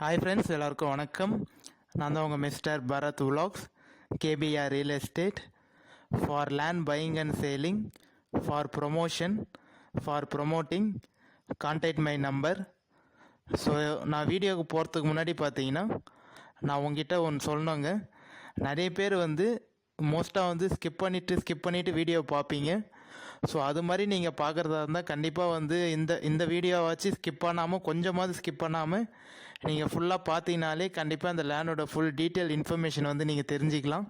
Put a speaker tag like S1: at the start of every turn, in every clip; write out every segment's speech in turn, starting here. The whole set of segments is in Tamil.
S1: ஹாய் ஃப்ரெண்ட்ஸ் எல்லாருக்கும் வணக்கம். நான் தான் உங்கள் mister Bharat உலாக்ஸ் KPR real estate for land buying and selling for promotion for promoting contact my number so நான் வீடியோவுக்கு போகிறதுக்கு முன்னாடி பார்த்தீங்கன்னா நான் உங்ககிட்ட ஒன்று சொல்லணுங்க. நிறைய பேர் வந்து மோஸ்ட்டாக வந்து ஸ்கிப் பண்ணிவிட்டு ஸ்கிப் பண்ணிவிட்டு வீடியோ பார்ப்பீங்க. ஸோ அது மாதிரி நீங்கள் பார்க்குறதா இருந்தால் கண்டிப்பாக வந்து இந்த இந்த வீடியோவாச்சு ஸ்கிப் பண்ணாமல் கொஞ்சமாவது ஸ்கிப் பண்ணாமல் நீங்கள் ஃபுல்லாக பார்த்தீங்கனாலே கண்டிப்பாக அந்த லேண்டோட ஃபுல் டீட்டெயில் இன்ஃபர்மேஷன் வந்து நீங்கள் தெரிஞ்சுக்கலாம்.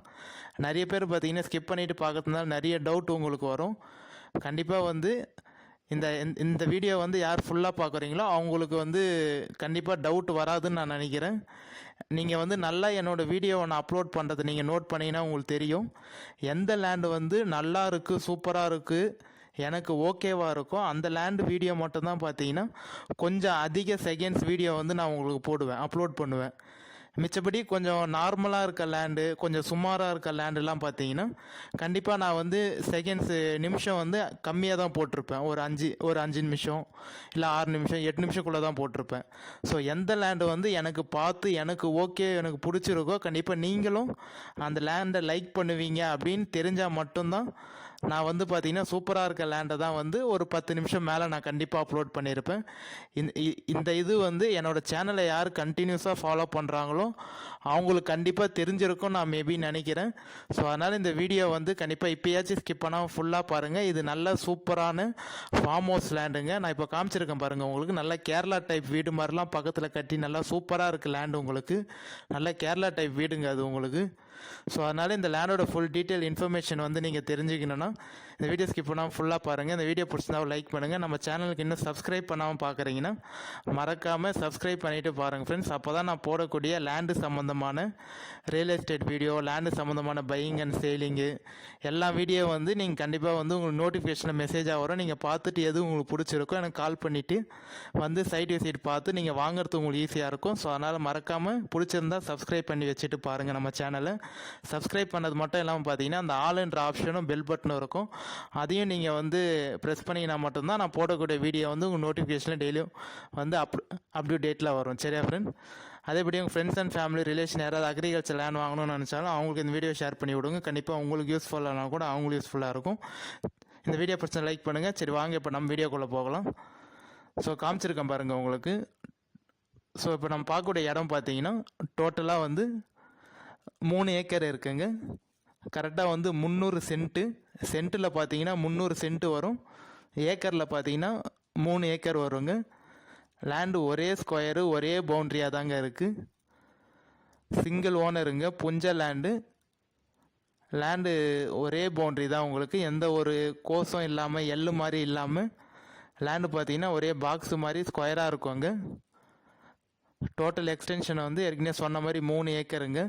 S1: நிறைய பேர் பார்த்தீங்கன்னா ஸ்கிப் பண்ணிவிட்டு பார்க்குறதுனால நிறைய டவுட் உங்களுக்கு வரும். கண்டிப்பாக வந்து இந்த இந்த- இந்த வீடியோ வந்து யார் ஃபுல்லாக பார்க்குறீங்களோ அவங்களுக்கு வந்து கண்டிப்பாக டவுட் வராதுன்னு நான் நினைக்கிறேன். நீங்கள் வந்து நல்லா என்னோடய வீடியோவை நான் அப்லோட் பண்ணுறது நீங்கள் நோட் பண்ணீங்கன்னா உங்களுக்கு தெரியும். எந்த லேண்டு வந்து நல்லா இருக்குது சூப்பராக இருக்குது எனக்கு ஓகேவாக இருக்கும் அந்த லேண்டு வீடியோ மட்டும்தான் பார்த்தீங்கன்னா கொஞ்சம் அதிக செகண்ட்ஸ் வீடியோ வந்து நான் உங்களுக்கு போடுவேன் அப்லோட் பண்ணுவேன். மிச்சபடி கொஞ்சம் நார்மலாக இருக்க லேண்டு கொஞ்சம் சுமாராக இருக்க லேண்டுலாம் பார்த்தீங்கன்னா கண்டிப்பாக நான் வந்து செகண்ட்ஸு நிமிஷம் வந்து கம்மியாக தான் போட்டிருப்பேன். ஒரு அஞ்சு ஒரு அஞ்சு நிமிஷம் இல்லை ஆறு நிமிஷம் எட்டு நிமிஷக்குள்ளே தான் போட்டிருப்பேன். ஸோ எந்த லேண்டு வந்து எனக்கு பார்த்து எனக்கு ஓகே எனக்கு பிடிச்சிருக்கோ கண்டிப்பாக நீங்களும் அந்த லேண்டை லைக் பண்ணுவீங்க அப்படின்னு தெரிஞ்சால் மட்டும்தான் நான் வந்து பார்த்தீங்கன்னா சூப்பராக இருக்க லேண்டை தான் வந்து ஒரு பத்து நிமிஷம் மேலே நான் கண்டிப்பாக அப்லோட் பண்ணியிருப்பேன் இந்த இது வந்து என்னோடய சேனலை யார் கண்டினியூஸாக ஃபாலோ பண்ணுறாங்களோ அவங்களுக்கு கண்டிப்பாக தெரிஞ்சிருக்கும் நான் மேபி நினைக்கிறேன். ஸோ அதனால் இந்த வீடியோ வந்து கண்டிப்பாக இப்போயாச்சும் ஸ்கிப் பண்ணாமல் ஃபுல்லாக பாருங்கள் இது நல்ல சூப்பரான ஃபார்ம் ஹவுஸ் லேண்டுங்க நான் இப்போ காமிச்சிருக்கேன் பாருங்கள் உங்களுக்கு நல்ல கேரளா டைப் வீடு மாதிரிலாம் பக்கத்தில் கட்டி நல்லா சூப்பராக இருக்குது லேண்டு உங்களுக்கு. நல்ல கேரளா டைப் வீடுங்க அது உங்களுக்கு. ஸோ அதனால் இந்த லேண்டோட ஃபுல் டீட்டெயில் இன்ஃபர்மேஷன் வந்து நீங்கள் தெரிஞ்சுக்கணுன்னா இந்த வீடியோ ஸ்கிப் பண்ணாமல் ஃபுல்லாக பாருங்கள் இந்த வீடியோ பிடிச்சிருந்தா லைக் பண்ணுங்கள் நம்ம சேனலுக்கு இன்னும் சப்ஸ்கிரைப் பண்ணாமல் பார்க்குறீங்கன்னா மறக்காமல் சப்ஸ்கிரைப் பண்ணிவிட்டு பாருங்கள் ஃப்ரெண்ட்ஸ் அப்போ தான் நான் போடக்கூடிய லேண்டு சம்மந்தமான ரியல் எஸ்டேட் வீடியோ லேண்டு சம்மந்தமான பையிங் அண்ட் சேலிங்கு எல்லா வீடியோ வந்து நீங்கள் கண்டிப்பாக வந்து உங்களுக்கு நோட்டிஃபிகேஷனில் மெசேஜாக வரும். நீங்கள் பார்த்துட்டு எது உங்களுக்கு பிடிச்சிருக்கோ எனக்கு கால் பண்ணிவிட்டு வந்து சைட் விசிட் பார்த்து நீங்கள் வாங்குறது உங்களுக்கு ஈஸியாக இருக்கும். ஸோ அதனால் மறக்காமல் பிடிச்சிருந்தா சப்ஸ்கிரைப் பண்ணி வச்சுட்டு பாருங்கள் நம்ம சேனலை சப்ஸ்கிரைப் பண்ணது மட்டும் இல்லாமல் பார்த்தீங்கன்னா அந்த ஆளுன்ற ஆப்ஷனும் பெல் பட்டனும் இருக்கும். அதையும் நீங்கள் வந்து ப்ரெஸ் பண்ணிங்கன்னா மட்டும்தான் நான் போடக்கூடிய வீடியோ வந்து உங்கள் நோட்டிஃபிகேஷனில் டெய்லியும் வந்து அப் அப்டேட்டில் வரும். சரியா ஃப்ரெண்ட் அதேபடி உங்கள் ஃப்ரெண்ட்ஸ் அண்ட் ஃபேமிலி ரிலேஷன் யாராவது அக்ரிகல்ச்சர் லேண்ட் வாங்கணும்னு நினச்சாலும் அவங்களுக்கு இந்த வீடியோ ஷேர் பண்ணி விடுங்க. கண்டிப்பாக உங்களுக்கு யூஸ்ஃபுல்லானா கூட அவங்களுக்கு யூஸ்ஃபுல்லாக இருக்கும். இந்த வீடியோ பிரச்சனை லைக் பண்ணுங்கள் சரி வாங்க இப்போ நம்ம வீடியோக்குள்ளே போகலாம். ஸோ காமிச்சிருக்கேன் பாருங்கள் உங்களுக்கு. ஸோ இப்போ நம்ம பார்க்கக்கூடிய இடம் பார்த்தீங்கன்னா டோட்டலாக வந்து மூணு ஏக்கர் இருக்குங்க. கரெக்டாக வந்து முந்நூறு சென்ட்டு சென்ட்டில் பார்த்தீங்கன்னா முந்நூறு சென்ட்டு வரும். ஏக்கரில் பார்த்தீங்கன்னா மூணு ஏக்கர் வருங்க. லேண்டு ஒரே ஸ்கொயரு ஒரே பவுண்ட்ரியாக தாங்க இருக்குது சிங்கிள் ஓனருங்க புஞ்ச லேண்டு லேண்டு ஒரே பவுண்ட்ரி தான் உங்களுக்கு. எந்த ஒரு கோஷம் இல்லாமல் எள்ளு மாதிரி இல்லாமல் லேண்டு பார்த்தீங்கன்னா ஒரே பாக்ஸு மாதிரி ஸ்கொயராக இருக்குங்க. டோட்டல் எக்ஸ்டென்ஷனை வந்து ஏற்கனவே சொன்ன மாதிரி மூணு ஏக்கருங்க.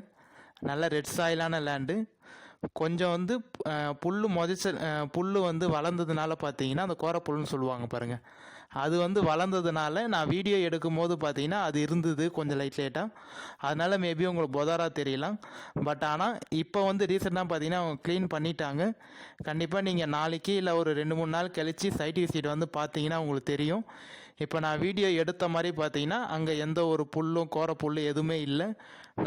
S1: நல்ல ரெட் சாயிலான லேண்டு கொஞ்சம் வந்து புல் முதச்ச புல் வந்து வளர்ந்ததுனால பார்த்தீங்கன்னா அந்த கோரப்புல்னு சொல்லுவாங்க பாருங்கள் அது வந்து வளர்ந்ததுனால நான் வீடியோ எடுக்கும் போது பார்த்தீங்கன்னா அது இருந்தது கொஞ்சம் லைட் லைட்டாக அதனால் மேபி உங்களுக்கு பொதாரா தெரியலாம். பட் ஆனால் இப்போ வந்து ரீசெண்டாக பார்த்தீங்கன்னா அவங்க க்ளீன் பண்ணிட்டாங்க. கண்டிப்பாக நீங்கள் நாளைக்கு இல்லை ஒரு ரெண்டு மூணு நாள் கழிச்சு சைட் விசிட் வந்து பார்த்தீங்கன்னா உங்களுக்கு தெரியும். இப்போ நான் வீடியோ எடுத்த மாதிரி பார்த்தீங்கன்னா அங்கே எந்த ஒரு புல்லும் கோர புல்லும் எதுவுமே இல்லை.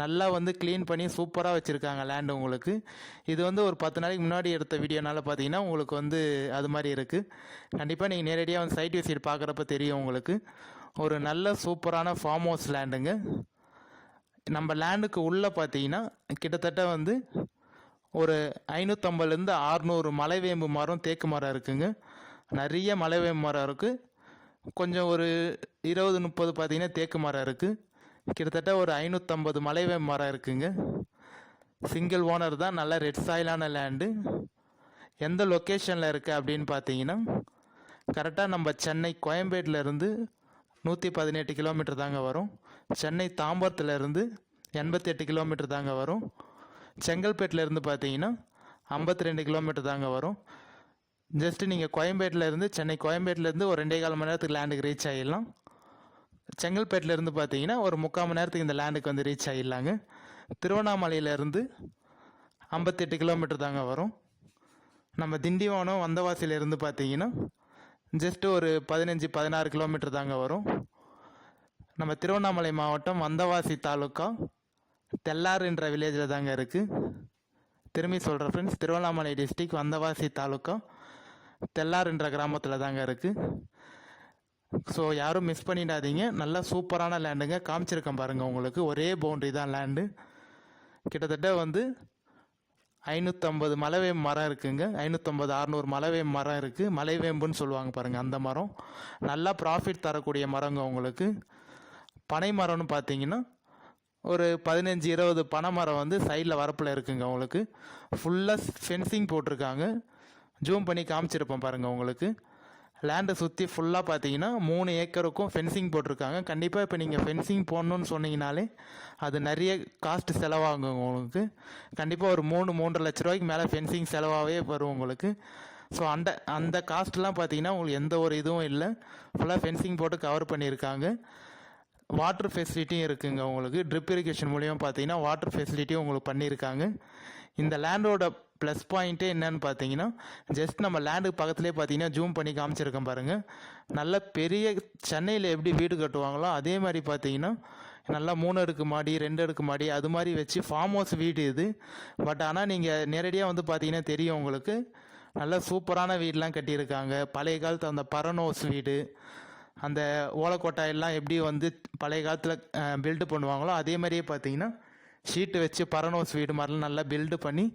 S1: நல்லா வந்து க்ளீன் பண்ணி சூப்பராக வச்சுருக்காங்க லேண்டு உங்களுக்கு. இது வந்து ஒரு பத்து நாளைக்கு முன்னாடி எடுத்த வீடியோனால பார்த்தீங்கன்னா உங்களுக்கு வந்து அது மாதிரி இருக்குது கண்டிப்பாக நீங்கள் நேரடியாக வந்து சைட் விசிட் பார்க்குறப்ப தெரியும் உங்களுக்கு. ஒரு நல்ல சூப்பரான ஃபார்ம் ஹவுஸ் லேண்டுங்க நம்ம லேண்டுக்கு உள்ளே பார்த்தீங்கன்னா கிட்டத்தட்ட வந்து ஒரு ஐநூற்றம்பதுலேருந்து ஆறுநூறு மலைவேம்பு மரம் தேக்கு மரம் இருக்குங்க. நிறைய மலைவேம்பு மரம் இருக்குது கொஞ்சம் ஒரு இருபது முப்பது பார்த்தீங்கன்னா தேக்கு மரம் இருக்குது கிட்டத்தட்ட ஒரு ஐநூற்றம்பது மலைவே மரம் இருக்குங்க. சிங்கிள் ஓனர் தான் நல்ல ரெட் சாயிலான லேண்டு எந்த லொக்கேஷனில் இருக்குது அப்படின்னு பார்த்தீங்கன்னா கரெக்டாக நம்ம சென்னை கோயம்பேட்டில் இருந்து நூற்றி பதினெட்டு கிலோமீட்டர் தாங்க வரும். சென்னை தாம்பரத்துலேருந்து எண்பத்தி எட்டு கிலோமீட்டர் தாங்க வரும். செங்கல்பேட்டிலேருந்து பார்த்தீங்கன்னா ஐம்பத்தி ரெண்டு கிலோமீட்டர் தாங்க வரும். ஜஸ்ட்டு நீங்கள் கோயம்பேட்டில் இருந்து சென்னை கோயம்பேட்டிலேருந்து ஒரு ரெண்டே கால் மணி நேரத்துக்கு லேண்டுக்கு ரீச் ஆகிடலாம் செங்கல்பேட்டிலேருந்து பார்த்தீங்கன்னா ஒரு முக்கால் மணி நேரத்துக்கு இந்த லேண்டுக்கு வந்து ரீச் ஆகிடலாங்க திருவண்ணாமலையிலேருந்து ஐம்பத்தெட்டு கிலோமீட்டர் தாங்க வரும். நம்ம திண்டிவனம் வந்தவாசியிலேருந்து பார்த்தீங்கன்னா ஜஸ்ட்டு ஒரு பதினஞ்சு பதினாறு கிலோமீட்டர் தாங்க வரும். நம்ம திருவண்ணாமலை மாவட்டம் வந்தவாசி தாலுக்கா தெல்லாறுன்ற வில்லேஜில் தாங்க இருக்குது திரும்பி சொல்கிறேன் ஃப்ரெண்ட்ஸ் திருவண்ணாமலை டிஸ்ட்ரிக் வந்தவாசி தாலுக்கா தெல்லார் என்ற கிராமத்தில் தாங்க இருக்குது ஸோ யாரும் மிஸ் பண்ணிடாதீங்க. நல்லா சூப்பரான லேண்டுங்க காமிச்சிருக்கேன் பாருங்கள் உங்களுக்கு. ஒரே பவுண்ட்ரி தான் லேண்டு கிட்டத்தட்ட வந்து ஐநூற்றம்பது மலைவேம்பு மரம் இருக்குங்க. ஐநூற்றம்பது அறநூறு மலைவேம்பு மரம் இருக்குது மலைவேம்புன்னு சொல்லுவாங்க பாருங்கள் அந்த மரம். நல்லா ப்ராஃபிட் தரக்கூடிய மரங்க உங்களுக்கு. பனை மரம்னு பார்த்தீங்கன்னா ஒரு பதினஞ்சு இருபது பனை மரம் வந்து சைடில் வரப்பில் இருக்குங்க உங்களுக்கு. ஃபுல்லாக ஃபென்சிங் போட்டிருக்காங்க. ஜூம் பண்ணி காமிச்சிருப்போம் பாருங்கள் உங்களுக்கு. லேண்டை சுற்றி ஃபுல்லாக பார்த்தீங்கன்னா மூணு ஏக்கருக்கும் ஃபென்சிங் போட்டிருக்காங்க. கண்டிப்பாக இப்போ நீங்கள் ஃபென்சிங் போடணுன்னு சொன்னீங்கனாலே அது நிறைய காஸ்ட் செலவாகும் உங்களுக்கு. கண்டிப்பாக ஒரு மூணு மூன்றரை லட்ச ரூபாய்க்கு மேலே ஃபென்சிங் செலவாகவே வரும் உங்களுக்கு. ஸோ அந்த அந்த காஸ்ட்லாம் பார்த்தீங்கன்னா உங்களுக்கு எந்த ஒரு இதுவும் இல்லை. ஃபுல்லாக ஃபென்சிங் போட்டு கவர் பண்ணியிருக்காங்க. வாட்டர் ஃபெசிலிட்டியும் இருக்குங்க உங்களுக்கு. ட்ரிப் இரிகேஷன் மூலியமாக பார்த்தீங்கன்னா வாட்டர் ஃபெசிலிட்டியும் உங்களுக்கு பண்ணியிருக்காங்க. இந்த லேண்டோட ப்ளஸ் பாயிண்ட்டே என்னன்னு பார்த்தீங்கன்னா ஜஸ்ட் நம்ம லேண்டுக்கு பக்கத்துலேயே பார்த்தீங்கன்னா ஜூம் பண்ணி காமிச்சிருக்கேன் பாருங்கள் நல்ல பெரிய சென்னையில் எப்படி வீடு கட்டுவாங்களோ அதே மாதிரி பார்த்தீங்கன்னா நல்லா மூணு அடுக்கு மாடி ரெண்டு அடுக்கு மாடி அது மாதிரி வச்சு ஃபார்ம் ஹவுஸ் வீடு இது. பட் ஆனால் நீங்கள் நேரடியாக வந்து பார்த்தீங்கன்னா தெரியும் உங்களுக்கு. நல்ல சூப்பரான வீடெலாம் கட்டியிருக்காங்க. பழைய காலத்து அந்த பரனோஸ் வீடு அந்த ஓலக்கொட்டாயெல்லாம் எப்படி வந்து பழைய காலத்தில் பில்டு பண்ணுவாங்களோ அதே மாதிரியே பார்த்தீங்கன்னா ஷீட்டு வச்சு பரனோஸ் வீடு மாதிரிலாம் நல்லா பில்டு பண்ணி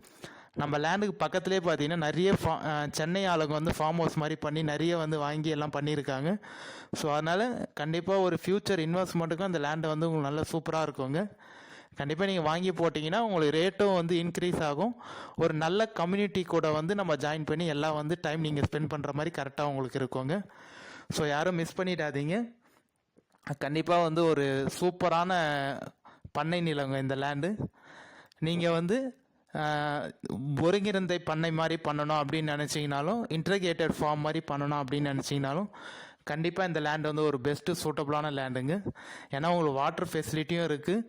S1: நம்ம லேண்டுக்கு பக்கத்துலேயே பார்த்தீங்கன்னா நிறைய ஃபா சென்னை ஆளுங்க வந்து ஃபார்ம் ஹவுஸ் மாதிரி பண்ணி நிறைய வந்து வாங்கி எல்லாம் பண்ணியிருக்காங்க. ஸோ அதனால் கண்டிப்பாக ஒரு ஃப்யூச்சர் இன்வெஸ்ட்மெண்ட்டுக்கும் அந்த லேண்டை வந்து உங்களுக்கு நல்லா சூப்பராக இருக்குங்க. கண்டிப்பாக நீங்கள் வாங்கி போட்டிங்கன்னா உங்களுக்கு ரேட்டும் வந்து இன்க்ரீஸ் ஆகும். ஒரு நல்ல கம்யூனிட்டி கூட வந்து நம்ம ஜாயின் பண்ணி எல்லாம் வந்து டைம் நீங்கள் ஸ்பெண்ட் பண்ணுற மாதிரி கரெக்டாக உங்களுக்கு இருக்குங்க. ஸோ யாரும் மிஸ் பண்ணிடாதீங்க. கண்டிப்பாக வந்து ஒரு சூப்பரான பண்ணை நிலங்க இந்த லேண்டு நீங்கள் வந்து ஆஹ், பண்ணை மாதிரி பண்ணணும் அப்படின்னு நினச்சிங்கனாலும் இன்டர்கேட்டட் ஃபார்ம் மாதிரி பண்ணணும் அப்படின்னு நினச்சிங்கனாலும் கண்டிப்பாக இந்த லேண்ட் வந்து ஒரு பெஸ்ட்டு சூட்டபுளான லேண்டுங்க ஏன்னா உங்களுக்கு வாட்டர் ஃபெசிலிட்டியும் இருக்குது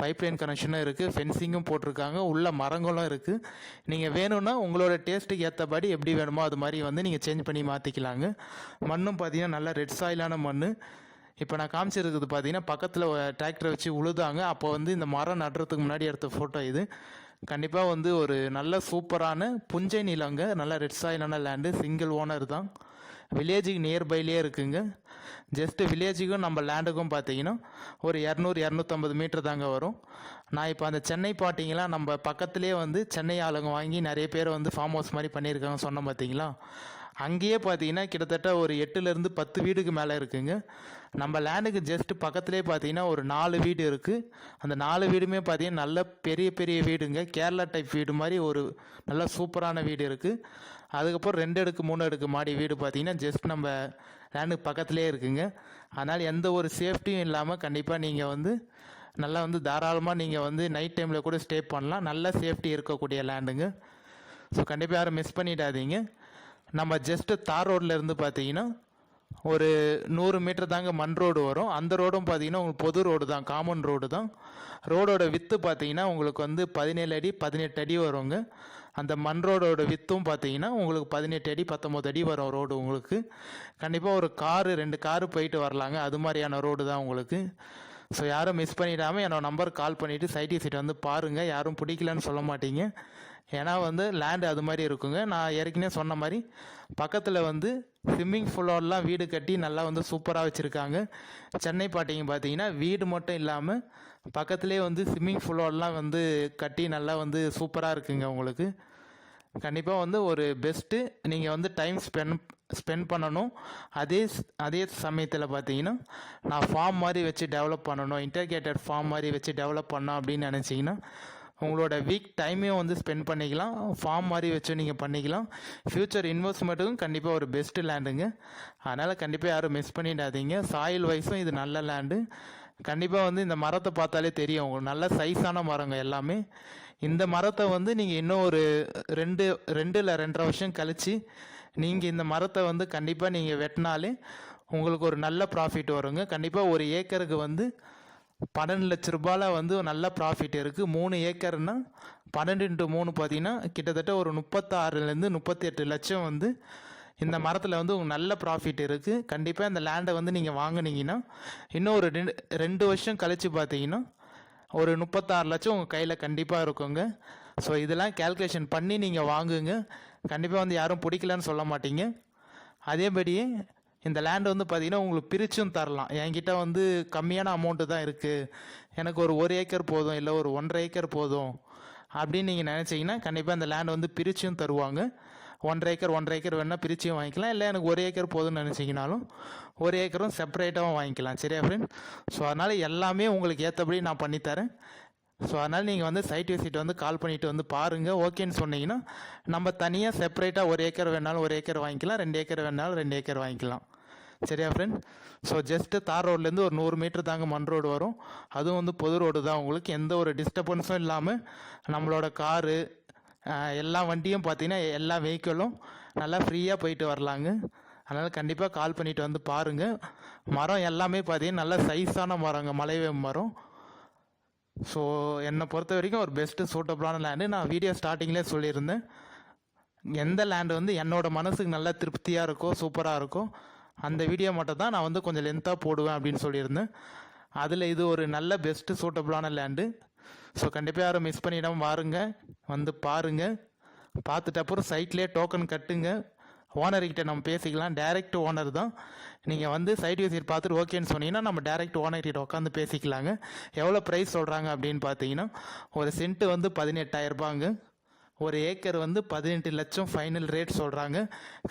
S1: பைப்லைன் கனெக்ஷனும் இருக்குது ஃபென்சிங்கும் போட்டிருக்காங்க உள்ள மரங்களும் இருக்குது நீங்கள் வேணும்னா உங்களோட டேஸ்ட்டுக்கு ஏற்றபடி எப்படி வேணுமோ அது மாதிரி வந்து நீங்கள் சேஞ்ச் பண்ணி மாற்றிக்கலாங்க மண்ணும் பார்த்தீங்கன்னா நல்ல ரெட் சாயிலான மண் இப்போ நான் காமிச்சிருக்குது பார்த்தீங்கன்னா பக்கத்தில் டிராக்டரை வச்சு உழுதாங்க. அப்போ வந்து இந்த மரம் நடுறதுக்கு முன்னாடி எடுத்த ஃபோட்டோ இது. கண்டிப்பாக வந்து ஒரு நல்ல சூப்பரான புஞ்சை நிலங்க நல்ல ரெட் சாயிலான லேண்டு சிங்கிள் ஓனர் தான். வில்லேஜுக்கு நியர்பைலேயே இருக்குங்க. ஜஸ்ட்டு வில்லேஜுக்கும் நம்ம லேண்டுக்கும் பார்த்தீங்கன்னா ஒரு இரநூறு இரநூத்தம்பது மீட்டர் தாங்க வரும். நான் இப்போ அந்த சென்னை பாட்டிங்களா நம்ம பக்கத்துலேயே வந்து சென்னை ஆளுங்க வாங்கி நிறைய பேர் வந்து ஃபார்ம் ஹவுஸ் மாதிரி பண்ணியிருக்காங்க சொன்னோம் பார்த்தீங்களா அங்கேயே பார்த்தீங்கன்னா கிட்டத்தட்ட ஒரு எட்டுலேருந்து பத்து வீடுக்கு மேலே இருக்குங்க. நம்ம லேண்டுக்கு ஜஸ்ட் பக்கத்துலேயே பார்த்தீங்கன்னா ஒரு நாலு வீடு இருக்குது அந்த நாலு வீடுமே பார்த்தீங்கன்னா நல்ல பெரிய பெரிய வீடுங்க. கேரளா டைப் வீடு மாதிரி ஒரு நல்ல சூப்பரான வீடு இருக்குது அதுக்கப்புறம் ரெண்டு அடுக்கு மூணு அடுக்கு மாடி வீடு பார்த்தீங்கன்னா ஜஸ்ட் நம்ம லேண்டுக்கு பக்கத்துலேயே இருக்குங்க. அதனால் எந்த ஒரு சேஃப்டியும் இல்லாமல் கண்டிப்பாக நீங்கள் வந்து நல்லா வந்து தாராளமாக நீங்கள் வந்து நைட் டைமில் கூட ஸ்டே பண்ணலாம். நல்ல சேஃப்டி இருக்கக்கூடிய லேண்டுங்க ஸோ கண்டிப்பாக யாரும் மிஸ் பண்ணிடாதீங்க. நம்ம ஜஸ்ட்டு தார் ரோட்டில் இருந்து பார்த்தீங்கன்னா ஒரு நூறு மீட்டர் தாங்க மண் ரோடு வரும். அந்த ரோடும் பார்த்தீங்கன்னா உங்களுக்கு பொது ரோடு தான் காமன் ரோடு தான். ரோடோட வித்து பார்த்தீங்கன்னா உங்களுக்கு வந்து பதினேழு அடி பதினெட்டு அடி வருங்க. அந்த மண் ரோடோட வித்தும் பார்த்தீங்கன்னா உங்களுக்கு பதினெட்டு அடி பத்தொம்போது அடி வரும் ரோடு உங்களுக்கு. கண்டிப்பாக ஒரு காரு ரெண்டு காரு போயிட்டு வரலாங்க. அது மாதிரியான ரோடு தான் உங்களுக்கு. ஸோ யாரும் மிஸ் பண்ணிடாமல் என்னோட நம்பர் கால் பண்ணிவிட்டு சைட்டி சைட் வந்து பாருங்கள் யாரும் பிடிக்கலன்னு சொல்ல மாட்டீங்க. ஏன்னா வந்து லேண்டு அது மாதிரி இருக்குங்க. நான் ஏற்கனவே சொன்ன மாதிரி பக்கத்தில் வந்து ஸ்விம்மிங் ஃபுல்லோடலாம் வீடு கட்டி நல்லா வந்து சூப்பராக வச்சுருக்காங்க. சென்னை பாட்டிங்க பார்த்தீங்கன்னா வீடு மட்டும் இல்லாமல் பக்கத்துலேயே வந்து ஸ்விம்மிங் ஃபுல்லோடலாம் வந்து கட்டி நல்லா வந்து சூப்பராக இருக்குங்க உங்களுக்கு. கண்டிப்பாக வந்து ஒரு பெஸ்ட்டு நீங்கள் வந்து டைம் ஸ்பெண்ட் ஸ்பெண்ட் பண்ணணும். அதே ஸ்- அதே சமயத்தில் பார்த்தீங்கன்னா நான் ஃபார்ம் மாதிரி வச்சு டெவலப் பண்ணணும். இன்டர்கேட்டட் ஃபார்ம் மாதிரி வச்சு டெவலப் பண்ணோம் அப்படின்னு நினச்சிங்கன்னா உங்களோட வீக் டைமையும் வந்து ஸ்பெண்ட் பண்ணிக்கலாம். ஃபார்ம் மாதிரி வச்சு நீங்கள் பண்ணிக்கலாம். ஃப்யூச்சர் இன்வெஸ்ட்மெண்ட்டுக்கும் கண்டிப்பாக ஒரு பெஸ்ட்டு லேண்டுங்க அதனால் கண்டிப்பாக யாரும் மிஸ் பண்ணிடாதீங்க. சாயில் வைஸும் இது நல்ல லேண்டு கண்டிப்பாக வந்து இந்த மரத்தை பார்த்தாலே தெரியும். உங்களுக்கு நல்ல சைஸான மரங்க எல்லாமே. இந்த மரத்தை வந்து நீங்கள் இன்னும் ஒரு ரெண்டு ரெண்டு இல்லை ரெண்டரை வருஷம் கழித்து நீங்கள் இந்த மரத்தை வந்து கண்டிப்பாக நீங்கள் வெட்டினாலே உங்களுக்கு ஒரு நல்ல ப்ராஃபிட் வருங்க. கண்டிப்பாக ஒரு ஏக்கருக்கு வந்து பன்னெண்டு லட்ச ரூபாயில் வந்து நல்ல ப்ராஃபிட் இருக்குது மூணு ஏக்கர்னால் பன்னெண்டு இன்ட்டு மூணு பார்த்தீங்கன்னா கிட்டத்தட்ட ஒரு முப்பத்தாறுலேருந்து முப்பத்தி எட்டு லட்சம் வந்து இந்த மரத்தில் வந்து உங்களுக்கு நல்ல ப்ராஃபிட் இருக்குது கண்டிப்பாக இந்த லேண்டை வந்து நீங்கள் வாங்கினீங்கன்னா இன்னும் ஒரு ரெண்டு ரெண்டு வருஷம் கழித்து பார்த்தீங்கன்னா ஒரு முப்பத்தாறு லட்சம் உங்கள் கையில் கண்டிப்பாக இருக்குங்க. ஸோ இதெல்லாம் கேல்குலேஷன் பண்ணி நீங்கள் வாங்குங்க. கண்டிப்பாக வந்து யாரும் பிடிக்கலன்னு சொல்ல மாட்டீங்க. அதேபடியே இந்த லேண்ட் வந்து பார்த்தீங்கன்னா உங்களுக்கு பிரிச்சும் தரலாம். என்கிட்ட வந்து கம்மியான அமௌண்ட்டு தான் இருக்குது எனக்கு ஒரு ஒரு ஏக்கர் போதும் இல்லை ஒரு ஒன்றரை ஏக்கர் போதும் அப்படின்னு நீங்கள் நினச்சிங்கன்னா கண்டிப்பாக இந்த லேண்ட் வந்து பிரிச்சும் தருவாங்க. ஒன்றரை ஏக்கர் ஒன்றரை ஏக்கர் வேணால் பிரிச்சும் வாங்கிக்கலாம். இல்லை எனக்கு ஒரு ஏக்கர் போதும்னு நினச்சிங்கனாலும் ஒரு ஏக்கரும் செப்பரேட்டாகவும் வாங்கிக்கலாம். சரியா ஃப்ரெண்ட் ஸோ அதனால் எல்லாமே உங்களுக்கு ஏற்றபடி நான் பண்ணித்தரேன். ஸோ அதனால் நீங்கள் வந்து சைட் விசிட் வந்து கால் பண்ணிவிட்டு வந்து பாருங்கள் ஓகேன்னு சொன்னீங்கன்னா நம்ம தனியாக செப்பரேட்டாக ஒரு ஏக்கர் வேணாலும் ஒரு ஏக்கர் வாங்கிக்கலாம். ரெண்டு ஏக்கர் வேணாலும் ரெண்டு ஏக்கர் வாங்கிக்கலாம். சரியா ஃப்ரெண்ட் ஸோ ஜஸ்ட்டு தார் ரோட்லேருந்து ஒரு நூறு மீட்டர் தாங்க மண் ரோடு வரும். அதுவும் வந்து பொது ரோடு தான் உங்களுக்கு. எந்த ஒரு டிஸ்டர்பன்ஸும் இல்லாமல் நம்மளோட காரு எல்லா வண்டியும் பார்த்தீங்கன்னா எல்லா வெஹிக்கிளும் நல்லா ஃப்ரீயாக போயிட்டு வரலாங்க. அதனால் கண்டிப்பாக கால் பண்ணிவிட்டு வந்து பாருங்கள் மரம் எல்லாமே பார்த்தீங்கன்னா நல்ல சைஸான மரங்க. மலைவே மரம். ஸோ என்னை பொறுத்த வரைக்கும் ஒரு பெஸ்ட்டு சூட்டபுளான லேண்டு நான் வீடியோ ஸ்டார்டிங்லேயே சொல்லியிருந்தேன். எந்த லேண்டு வந்து என்னோடய மனசுக்கு நல்லா திருப்தியாக இருக்கோ சூப்பராக இருக்கோ அந்த வீடியோ மட்டும் தான் நான் வந்து கொஞ்சம் லென்த்தாக போடுவேன் அப்படின்னு சொல்லியிருந்தேன். அதில் இது ஒரு நல்ல பெஸ்ட்டு சூட்டபுளான லேண்டு ஸோ கண்டிப்பாக யாரும் மிஸ் பண்ணிடாம வாருங்க. வந்து பாருங்கள் பார்த்துட்டு அப்புறம் சைட்லேயே டோக்கன் கட்டுங்க. ஓனர்கிட்ட நம்ம பேசிக்கலாம். டைரக்ட் ஓனர் தான். நீங்கள் வந்து சைட் விசிட் பார்த்துட்டு ஓகேன்னு சொன்னீங்கன்னா நம்ம டைரக்ட் ஓனர்கிட்ட உட்காந்து பேசிக்கலாங்க. எவ்வளோ ப்ரைஸ் சொல்கிறாங்க அப்படின்னு பார்த்தீங்கன்னா ஒரு சென்ட்டு வந்து பதினெட்டாயிரரூபாங்க ஒரு ஏக்கர் வந்து பதினெட்டு லட்சம் ஃபைனல் ரேட் சொல்கிறாங்க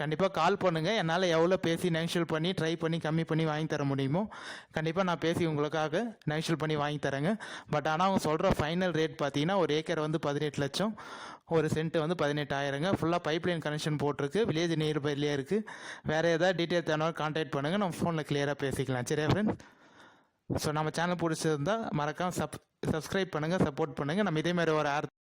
S1: கண்டிப்பாக கால் பண்ணுங்கள் என்னால் எவ்வளோ பேசி நெகோஷியல் பண்ணி ட்ரை பண்ணி கம்மி பண்ணி வாங்கி தர முடியுமோ? கண்டிப்பாக நான் பேசி உங்களுக்காக நெகோஷியல் பண்ணி வாங்கி தரேங்க. பட் ஆனால் அவங்க சொல்கிற ஃபைனல் ரேட் பார்த்தீங்கன்னா ஒரு ஏக்கர் வந்து பதினெட்டு லட்சம். ஒரு சென்ட் வந்து பதினெட்டாயிரங்க. ஃபுல்லாக பைப்லைன் கனெக்ஷன் போட்டிருக்கு. வில்லேஜ் நியர்பைலேயே இருக்குது வேறு ஏதாவது டீட்டெயில் தேவை கான்டாக்ட் பண்ணுங்கள் நம்ம ஃபோனில் கிளியராக பேசிக்கலாம். சரியா ஃப்ரெண்ட்ஸ் ஸோ நம்ம சேனல் பிடிச்சிருந்தா மறக்காமல் சப் சப்ஸ்கிரைப் பண்ணுங்கள் சப்போர்ட் பண்ணுங்கள் நம்ம இதேமாதிரி ஒரு ஆர்